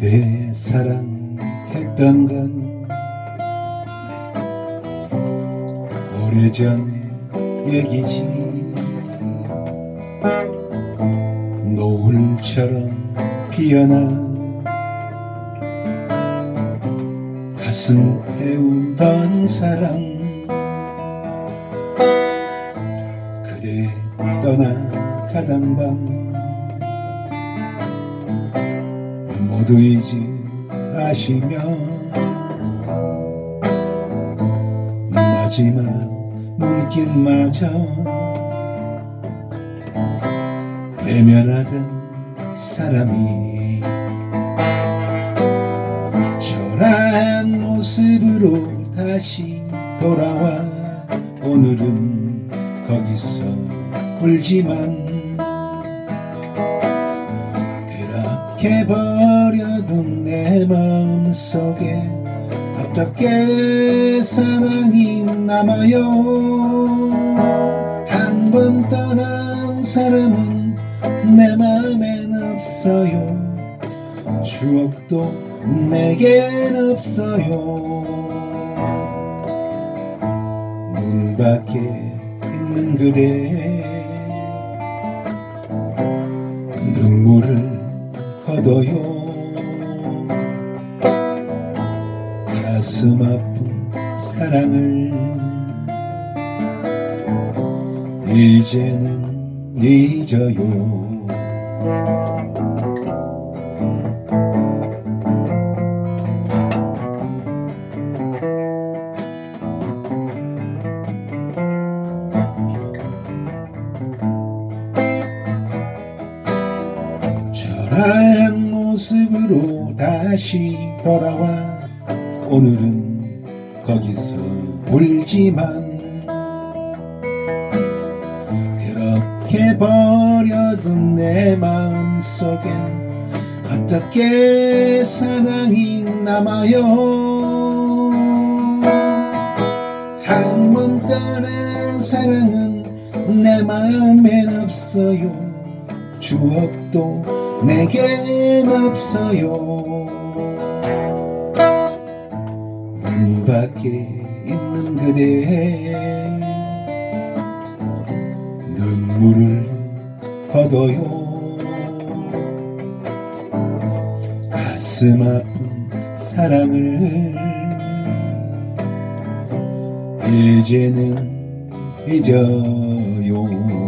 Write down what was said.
그대 사랑했던 건 오래전 얘기지. 노을처럼 피어나 가슴 태우던 사랑. 그대 떠나가던 밤 모두 잊으시며 마지막 눈길마저 외면하던 사람이 초라한 모습으로 다시 돌아와 오늘은 거기서 울지만 그렇게 버려둔 내 마음속에 어떻게 사랑이 남아요? 한 번 떠난 사람은 내 마음엔 없어요. 추억도 내겐 없어요. 문 밖에 있는 그대 거둬요. 가슴 아픈 사랑을. 이제는 잊어요 초라한 모습으로 다시 돌아와. 오늘은 거기서 울지만 그렇게 버려둔 내 마음속엔 어떻게 사랑이 남아요? 한번 떠난 사랑은 내 마음엔 없어요. 추억도 내겐 없어요. 문 밖에 있는 그대. 눈물을 거둬요. 가슴 아픈 사랑을. 이제는 잊어요